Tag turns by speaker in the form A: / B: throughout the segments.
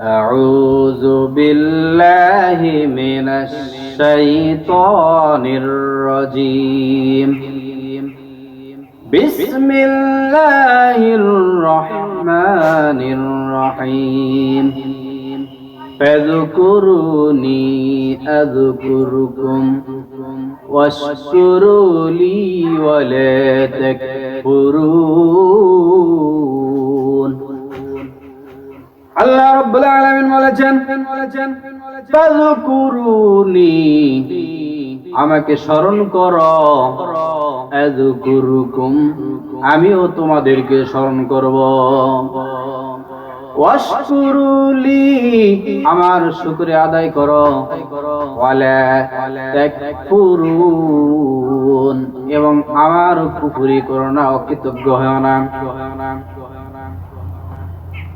A: أعوذ بالله من الشيطان الرجيم بسم الله الرحمن الرحيم فاذكروني أذكركم واشكروا لي ولا تكفرون আল্লাহ রাব্বুল আলামিন বলেছেন বলেছেন আমাকে স্মরণ করো। আযকুরুকুম, আমিও তোমাদেরকে স্মরণ করব। আমার শুকরিয়া আদায় করো। এবং আমার কুফরি করো না অকৃতজ্ঞ হয় না।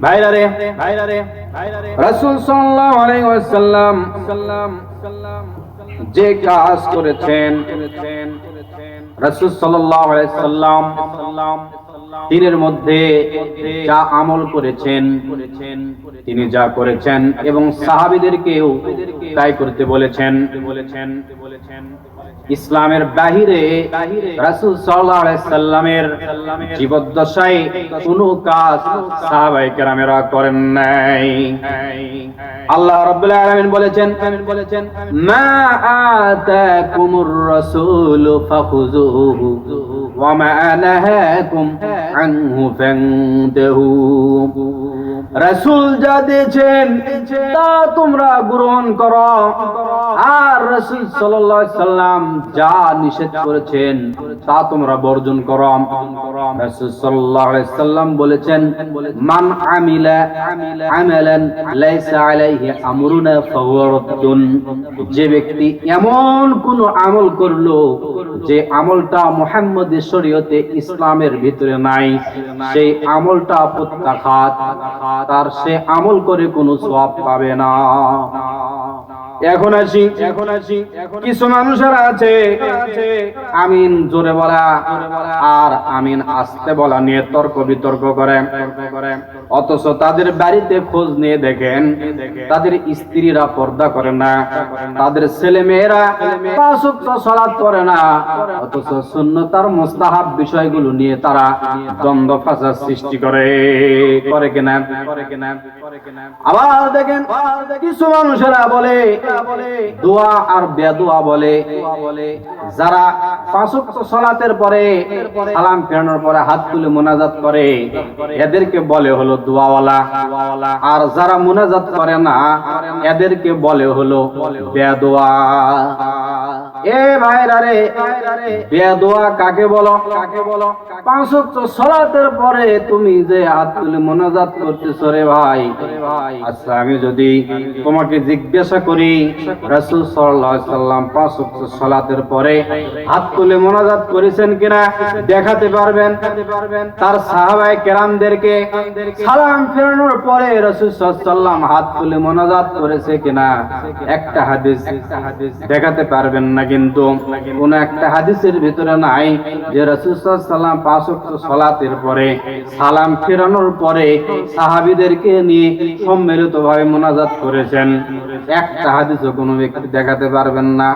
A: ভাইরা রে ভাইরা রে রাসূল সাল্লাল্লাহু আলাইহি ওয়াসাল্লাম যে কাজ করেছেন, রাসূল সাল্লাল্লাহু আলাইহি সাল্লাম দিনের মধ্যে যা আমল করেছেন, তিনি যা করেছেন এবং সাহাবীদেরকেও তাই করতে বলেছেন। বলেছেন বলেছেন ইসলামের বাহিরে রাসূল সাল্লামের জীবদ্দশায় কোনো কাজ সাহাবায়ে কেরামেরা করেন নাই। আল্লাহ রাব্বুল আলামিন বলেছেন বলেছেন, মা আতাকুমুর রাসূল ফাখুযুহু। নাহাকুম আনহু ফান্তাহু রাসূল যা দিয়েছেন, তা তোমরা গ্রহণ করো। আর রাসূল সাল্লাম যা নিষেধ করেছেন, তা তোমরা বর্জন করো। সাল্লাম বলেছেন, মান যে ব্যক্তি এমন কোন আমল করল, যে আমলটা মুহাম্মদের শরীয়তে ইসলামের ভিতরে নাই। সেই আমলটা প্রত্যাখাত তার সে আমল করে কোনো সব পাবে না। এখন আসি এখন আসি। কিছু মানুষের আছে, আমিন জোরে বলা, আর আমিন আসতে বলা নিয়ে তর্ক বিতর্ক করে। অথচ তাদের বাড়িতে খোঁজ নিয়ে দেখেন, তাদের স্ত্রীরা পর্দা করে না, তাদের ছেলে মেয়েরা সলাৎ করে না, অথচ শূন্যতার মোস্তাহাব বিষয়গুলো নিয়ে তারা দ্বন্দ্ব ফাঁসার সৃষ্টি করে। করে কিনা? আবার দেখেন, কিছু মানুষেরা বলে দোয়া আর বেদোয়া বলে, যারা পাঁচক সলাতের পরে সালাম ফেরানোর পরে হাত তুলে মোনাজাত করে, এদেরকে বলে হলো দোয়াওয়ালা। আর যারা মোনাজাত করে না, এদেরকে বলে হলো বেদোয়া। এ ভাইরা রে, বেদোয়া কাকে বলো? কাকে বলো পাঁচ সলাতের পরে তুমি যে হাত তুলে মোনাজাত করতেছো রে ভাই আচ্ছা আমি যদি তোমাকে জিজ্ঞাসা করি রাসূল সাল্লাম পাঁচ সালাতের পরে হাত তুলে মোনাজাত করেছেন কিনা দেখাতে পারবেন। তার সাহাবায়ে কেরামদেরকে সালাম ফেরানোর পরে সাল্লাম হাত তুলে মোনাজাত করেছে কিনা একটা হাদিস দেখাতে পারবেন না কিন্তু কোন একটা হাদিসের ভিতরে নাই যে রাসূল সাল্লাম পাঁচ সালাতের পরে সালাম ফেরানোর পরে সাহাবীদেরকে নিয়ে সম্মিলিতভাবে মোনাজাত করেছেন। একটা হাদিসও কোনো ব্যক্তি দেখাতে পারবেন না।